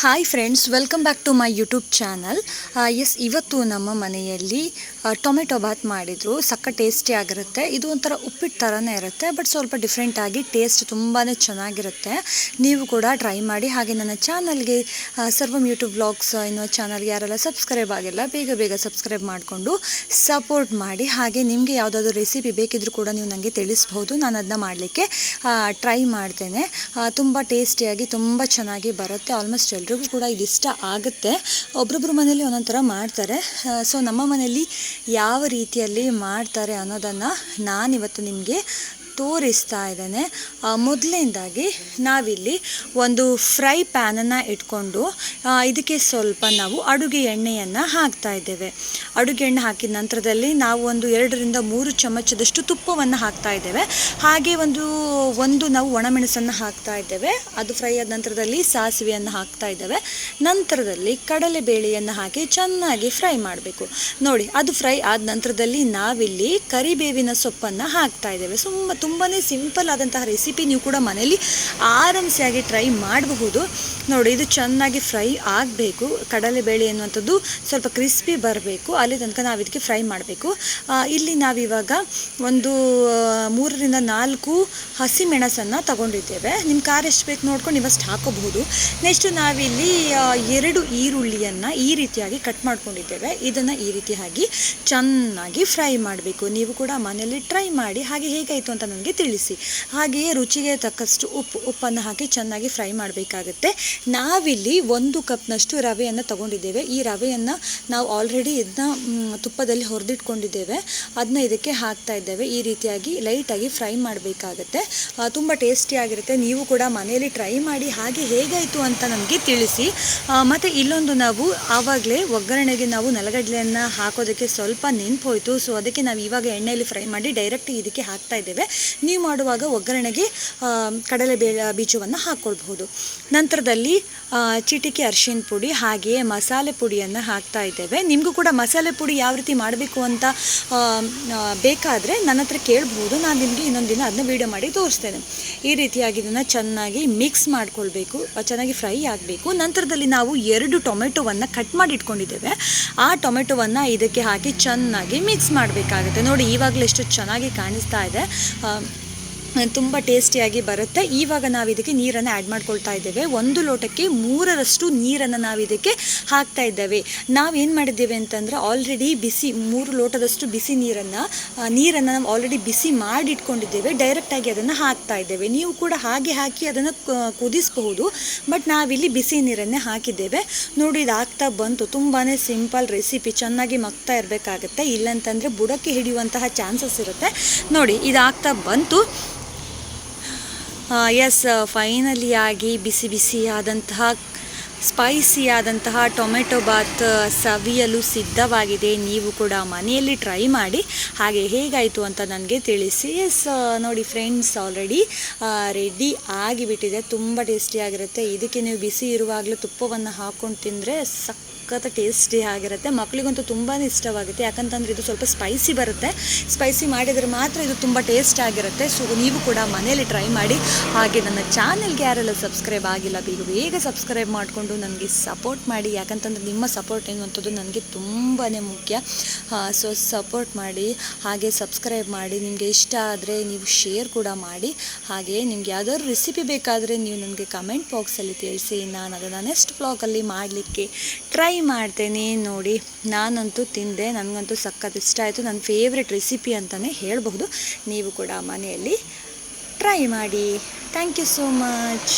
Hi friends welcome back to my YouTube channel yes ಇವತ್ತು ನಮ್ಮ ಮನೆಯಲ್ಲಿ ಟೊಮೆಟೊ ಬಾತ್ ಮಾಡಿದರು. ಸಕ್ಕ ಟೇಸ್ಟಿ ಆಗಿರುತ್ತೆ. ಇದು ಒಂಥರ ಉಪ್ಪಿಟ್ಟು ಥರನೇ ಇರುತ್ತೆ ಬಟ್ ಸ್ವಲ್ಪ ಡಿಫ್ರೆಂಟಾಗಿ ಟೇಸ್ಟ್ ತುಂಬಾ ಚೆನ್ನಾಗಿರುತ್ತೆ. ನೀವು ಕೂಡ ಟ್ರೈ ಮಾಡಿ. ಹಾಗೆ ನನ್ನ ಚಾನಲ್ಗೆ ಸರ್ವಮ್ ಯೂಟ್ಯೂಬ್ ಬ್ಲಾಗ್ಸ್ ಎನ್ನುವ ಚಾನಲ್ಗೆ ಯಾರೆಲ್ಲ ಸಬ್ಸ್ಕ್ರೈಬ್ ಆಗಿಲ್ಲ, ಬೇಗ ಬೇಗ ಸಬ್ಸ್ಕ್ರೈಬ್ ಮಾಡಿಕೊಂಡು ಸಪೋರ್ಟ್ ಮಾಡಿ. ಹಾಗೆ ನಿಮಗೆ ಯಾವುದಾದ್ರು ರೆಸಿಪಿ ಬೇಕಿದ್ರೂ ಕೂಡ ನೀವು ನನಗೆ ತಿಳಿಸ್ಬೋದು ನಾನು ಅದನ್ನ ಮಾಡಲಿಕ್ಕೆ ಟ್ರೈ ಮಾಡ್ತೇನೆ. ತುಂಬ ಟೇಸ್ಟಿಯಾಗಿ ತುಂಬ ಚೆನ್ನಾಗಿ ಬರುತ್ತೆ. ಆಲ್ಮೋಸ್ಟ್ ಎಲ್ರಿಗೂ ಕೂಡ ಇದು ಇಷ್ಟ ಆಗುತ್ತೆ. ಒಬ್ರೊಬ್ರು ಮನೇಲಿ ಒಂದೊಂದು ಥರ ಮಾಡ್ತಾರೆ. ಸೊ ನಮ್ಮ ಮನೆಯಲ್ಲಿ ಯಾವ ರೀತಿಯಲ್ಲಿ ಮಾಡ್ತಾರೆ ಅನ್ನೋದನ್ನು ನಾನಿವತ್ತು ನಿಮಗೆ ತೋರಿಸ್ತಾ ಇದ್ದೇನೆ. ಮೊದಲನೇದಾಗಿ ನಾವಿಲ್ಲಿ ಒಂದು ಫ್ರೈ ಪ್ಯಾನನ್ನು ಇಟ್ಕೊಂಡು ಇದಕ್ಕೆ ಸ್ವಲ್ಪ ನಾವು ಅಡುಗೆ ಎಣ್ಣೆಯನ್ನು ಹಾಕ್ತಾ ಇದ್ದೇವೆ. ಅಡುಗೆ ಎಣ್ಣೆ ಹಾಕಿದ ನಂತರದಲ್ಲಿ ನಾವು ಒಂದು ಎರಡರಿಂದ ಮೂರು ಚಮಚದಷ್ಟು ತುಪ್ಪವನ್ನು ಹಾಕ್ತಾ ಇದ್ದೇವೆ. ಹಾಗೆ ಒಂದು ಒಂದು ನಾವು ಒಣಮೆಣಸನ್ನು ಹಾಕ್ತಾ ಇದ್ದೇವೆ. ಅದು ಫ್ರೈ ಆದ ನಂತರದಲ್ಲಿ ಸಾಸಿವೆಯನ್ನು ಹಾಕ್ತಾ ಇದ್ದೇವೆ. ನಂತರದಲ್ಲಿ ಕಡಲೆಬೇಳೆಯನ್ನು ಹಾಕಿ ಚೆನ್ನಾಗಿ ಫ್ರೈ ಮಾಡಬೇಕು. ನೋಡಿ, ಅದು ಫ್ರೈ ಆದ ನಂತರದಲ್ಲಿ ನಾವಿಲ್ಲಿ ಕರಿಬೇವಿನ ಸೊಪ್ಪನ್ನು ಹಾಕ್ತಾ ಇದ್ದೇವೆ. ಸುಮ್ಮ ತುಂಬಾ ಸಿಂಪಲ್ ಆದಂತಹ ರೆಸಿಪಿ ನೀವು ಕೂಡ ಮನೆಯಲ್ಲಿ ಆರಾಮ್ಸಿಯಾಗಿ ಟ್ರೈ ಮಾಡಬಹುದು. ನೋಡಿ, ಇದು ಚೆನ್ನಾಗಿ ಫ್ರೈ ಆಗಬೇಕು. ಕಡಲೆಬೇಳೆ ಅನ್ನುವಂಥದ್ದು ಸ್ವಲ್ಪ ಕ್ರಿಸ್ಪಿ ಬರಬೇಕು. ಅಲ್ಲಿ ತನಕ ನಾವು ಇದಕ್ಕೆ ಫ್ರೈ ಮಾಡಬೇಕು. ಇಲ್ಲಿ ನಾವಿವಾಗ ಒಂದು ಮೂರರಿಂದ ನಾಲ್ಕು ಹಸಿಮೆಣಸನ್ನು ತಗೊಂಡಿದ್ದೇವೆ. ನಿಮ್ಮ ಖಾರ ಎಷ್ಟು ಬೇಕು ನೋಡ್ಕೊಂಡು ನೀವಷ್ಟು ಹಾಕೋಬಹುದು. ನೆಕ್ಸ್ಟ್ ನಾವಿಲ್ಲಿ ಎರಡು ಈರುಳ್ಳಿಯನ್ನು ಈ ರೀತಿಯಾಗಿ ಕಟ್ ಮಾಡ್ಕೊಂಡಿದ್ದೇವೆ. ಇದನ್ನು ಈ ರೀತಿಯಾಗಿ ಚೆನ್ನಾಗಿ ಫ್ರೈ ಮಾಡಬೇಕು. ನೀವು ಕೂಡ ಮನೆಯಲ್ಲಿ ಟ್ರೈ ಮಾಡಿ. ಹಾಗೆ ಹೇಗಾಯಿತು ಅಂತ ನನಗೆ ತಿಳಿಸಿ. ಹಾಗೆಯೇ ರುಚಿಗೆ ತಕ್ಕಷ್ಟು ಉಪ್ಪು ಉಪ್ಪನ್ನು ಹಾಕಿ ಚೆನ್ನಾಗಿ ಫ್ರೈ ಮಾಡಬೇಕಾಗುತ್ತೆ. ನಾವಿಲ್ಲಿ ಒಂದು ಕಪ್ನಷ್ಟು ರವೆಯನ್ನು ತಗೊಂಡಿದ್ದೇವೆ. ಈ ರವೆಯನ್ನು ನಾವು ಆಲ್ರೆಡಿ ಇದನ್ನ ತುಪ್ಪದಲ್ಲಿ ಹುರಿದಿಟ್ಕೊಂಡಿದ್ದೇವೆ. ಅದನ್ನ ಇದಕ್ಕೆ ಹಾಕ್ತಾ ಇದ್ದೇವೆ. ಈ ರೀತಿಯಾಗಿ ಲೈಟಾಗಿ ಫ್ರೈ ಮಾಡಬೇಕಾಗತ್ತೆ. ತುಂಬ ಟೇಸ್ಟಿಯಾಗಿರುತ್ತೆ ನೀವು ಕೂಡ ಮನೆಯಲ್ಲಿ ಟ್ರೈ ಮಾಡಿ ಹಾಗೆ ಹೇಗಾಯಿತು ಅಂತ ನಮಗೆ ತಿಳಿಸಿ. ಮತ್ತು ಇಲ್ಲೊಂದು ನಾವು ಆವಾಗಲೇ ಒಗ್ಗರಣೆಗೆ ನಾವು ನೆಲಗಡಲೆಯನ್ನು ಹಾಕೋದಕ್ಕೆ ಸ್ವಲ್ಪ ನೆನ್ಪು ಹೋಯಿತು ಸೊ ಅದಕ್ಕೆ ನಾವು ಇವಾಗ ಎಣ್ಣೆಯಲ್ಲಿ ಫ್ರೈ ಮಾಡಿ ಡೈರೆಕ್ಟ್ ಇದಕ್ಕೆ ಹಾಕ್ತಾ ಇದ್ದೇವೆ. ನೀವು ಮಾಡುವಾಗ ಒಗ್ಗರಣೆಗೆ ಕಡಲೆ ಕಡಲೆಬೇಳೆ ಬೀಜವನ್ನು ಹಾಕ್ಕೊಳ್ಬಹುದು ನಂತರದಲ್ಲಿ ಚಿಟಿಕೆ ಅರಿಶಿನ ಪುಡಿ, ಹಾಗೆಯೇ ಮಸಾಲೆ ಪುಡಿಯನ್ನು ಹಾಕ್ತಾ ಇದ್ದೇವೆ. ನಿಮಗೂ ಕೂಡ ಮಸಾಲೆ ಪುಡಿ ಯಾವ ರೀತಿ ಮಾಡಬೇಕು ಅಂತ ಬೇಕಾದರೆ ನನ್ನ ಹತ್ರ ಕೇಳ್ಬೋದು ನಾನು ನಿಮಗೆ ಇನ್ನೊಂದು ದಿನ ಅದನ್ನ ವೀಡಿಯೋ ಮಾಡಿ ತೋರಿಸ್ತೇನೆ. ಈ ರೀತಿಯಾಗಿ ಇದನ್ನು ಚೆನ್ನಾಗಿ ಮಿಕ್ಸ್ ಮಾಡ್ಕೊಳ್ಬೇಕು ಚೆನ್ನಾಗಿ ಫ್ರೈ ಆಗಬೇಕು. ನಂತರದಲ್ಲಿ ನಾವು ಎರಡು ಟೊಮೆಟೊವನ್ನು ಕಟ್ ಮಾಡಿ ಇಟ್ಕೊಂಡಿದ್ದೇವೆ ಆ ಟೊಮೆಟೊವನ್ನು ಇದಕ್ಕೆ ಹಾಕಿ ಚೆನ್ನಾಗಿ ಮಿಕ್ಸ್ ಮಾಡಬೇಕಾಗುತ್ತೆ. ನೋಡಿ, ಇವಾಗಲೇ ಎಷ್ಟು ಚೆನ್ನಾಗಿ ಕಾಣಿಸ್ತಾ ಇದೆ. ಆ, ತುಂಬ ಟೇಸ್ಟಿಯಾಗಿ ಬರುತ್ತೆ. ಇವಾಗ ನಾವು ಇದಕ್ಕೆ ನೀರನ್ನು ಆ್ಯಡ್ ಮಾಡ್ಕೊಳ್ತಾ ಇದ್ದೇವೆ. ಒಂದು ಲೋಟಕ್ಕೆ ಮೂರರಷ್ಟು ನೀರನ್ನು ನಾವು ಇದಕ್ಕೆ ಹಾಕ್ತಾ ಇದ್ದೇವೆ. ನಾವೇನು ಮಾಡಿದ್ದೇವೆ ಅಂತಂದರೆ ಆಲ್ರೆಡಿ ಬಿಸಿ ಮೂರು ಲೋಟದಷ್ಟು ಬಿಸಿ ನೀರನ್ನು ನೀರನ್ನು ನಾವು ಆಲ್ರೆಡಿ ಬಿಸಿ ಮಾಡಿ ಇಟ್ಕೊಂಡಿದ್ದೇವೆ ಡೈರೆಕ್ಟಾಗಿ ಅದನ್ನು ಹಾಕ್ತಾ ಇದ್ದೇವೆ. ನೀವು ಕೂಡ ಹಾಗೆ ಹಾಕಿ ಅದನ್ನು ಕುದಿಸಬಹುದು. ಬಟ್ ನಾವಿಲ್ಲಿ ಬಿಸಿ ನೀರನ್ನೇ ಹಾಕಿದ್ದೇವೆ. ನೋಡಿ, ಇದು ಆಗ್ತಾ ಬಂತು. ತುಂಬಾ ಸಿಂಪಲ್ ರೆಸಿಪಿ. ಚೆನ್ನಾಗಿ ಮಗ್ತಾ ಇರಬೇಕಾಗತ್ತೆ. ಇಲ್ಲಂತಂದರೆ ಬುಡಕ್ಕೆ ಹಿಡಿಯುವಂತಹ ಚಾನ್ಸಸ್ ಇರುತ್ತೆ. ನೋಡಿ ಇದಾಗ್ತಾ ಬಂತು. ಎಸ್ ಫೈನಲಿ ಆಗಿ ಬಿಸಿ ಬಿಸಿಯಾದಂತಹ ಸ್ಪೈಸಿ ಆದಂತಹ ಟೊಮೆಟೊ ಬಾತ್ ಸವಿಯಲು ಸಿದ್ಧವಾಗಿದೆ. ನೀವು ಕೂಡ ಮನೆಯಲ್ಲಿ ಟ್ರೈ ಮಾಡಿ. ಹಾಗೆ ಹೇಗಾಯಿತು ಅಂತ ನನಗೆ ತಿಳಿಸಿ. ಎಸ್ ನೋಡಿ ಫ್ರೆಂಡ್ಸ್ ಆಲ್ರೆಡಿ ರೆಡಿ ಆಗಿಬಿಟ್ಟಿದೆ. ತುಂಬ ಟೇಸ್ಟಿಯಾಗಿರುತ್ತೆ ಇದಕ್ಕೆ ನೀವು ಬಿಸಿ ಇರುವಾಗಲೂ ತುಪ್ಪವನ್ನು ಹಾಕ್ಕೊಂಡು ತಿಂದರೆ ಸಖತ್ ಟೇಸ್ಟಿ ಆಗಿರುತ್ತೆ. ಮಕ್ಕಳಿಗಂತೂ ತುಂಬಾ ಇಷ್ಟವಾಗುತ್ತೆ. ಯಾಕಂತಂದರೆ ಇದು ಸ್ವಲ್ಪ ಸ್ಪೈಸಿ ಬರುತ್ತೆ. ಸ್ಪೈಸಿ ಮಾಡಿದರೆ ಮಾತ್ರ ಇದು ತುಂಬ ಟೇಸ್ಟ್ ಆಗಿರುತ್ತೆ. ಸೊ ನೀವು ಕೂಡ ಮನೆಯಲ್ಲಿ ಟ್ರೈ ಮಾಡಿ. ಹಾಗೆ ನನ್ನ ಚಾನೆಲ್ಗೆ ಯಾರೆಲ್ಲ ಸಬ್ಸ್ಕ್ರೈಬ್ ಆಗಿಲ್ಲ, ಬೇಗ ಬೇಗ ಸಬ್ಸ್ಕ್ರೈಬ್ ಮಾಡಿಕೊಂಡು ನನಗೆ ಸಪೋರ್ಟ್ ಮಾಡಿ, ಯಾಕಂತಂದ್ರೆ ನಿಮ್ಮ ಸಪೋರ್ಟ್ ಎನ್ನುವಂಥದ್ದು ನನಗೆ ತುಂಬಾ ಮುಖ್ಯ. ಸೊ ಸಪೋರ್ಟ್ ಮಾಡಿ, ಹಾಗೆ ಸಬ್ಸ್ಕ್ರೈಬ್ ಮಾಡಿ, ನಿಮಗೆ ಇಷ್ಟ ಆದರೆ ನೀವು ಶೇರ್ ಕೂಡ ಮಾಡಿ, ಹಾಗೆ ನಿಮ್ಗೆ ಯಾವುದಾದ್ರು ರೆಸಿಪಿ ಬೇಕಾದರೆ ನೀವು ನನಗೆ ಕಮೆಂಟ್ ಬಾಕ್ಸಲ್ಲಿ ತಿಳಿಸಿ, ನಾನು ಅದನ್ನು ನೆಕ್ಸ್ಟ್ ಬ್ಲಾಗಲ್ಲಿ ಮಾಡಲಿಕ್ಕೆ ಟ್ರೈ ಮಾಡ್ತೇನೆ. ನೋಡಿ, ನಾನಂತೂ ತಿಂದೆ, ನನಗಂತೂ ಸಖತ್ ಇಷ್ಟ ಆಯಿತು. ನನ್ನ ಫೇವ್ರೆಟ್ ರೆಸಿಪಿ ಅಂತಲೇ ಹೇಳಬಹುದು. ನೀವು ಕೂಡ ಮನೆಯಲ್ಲಿ ಟ್ರೈ ಮಾಡಿ. Thank you so much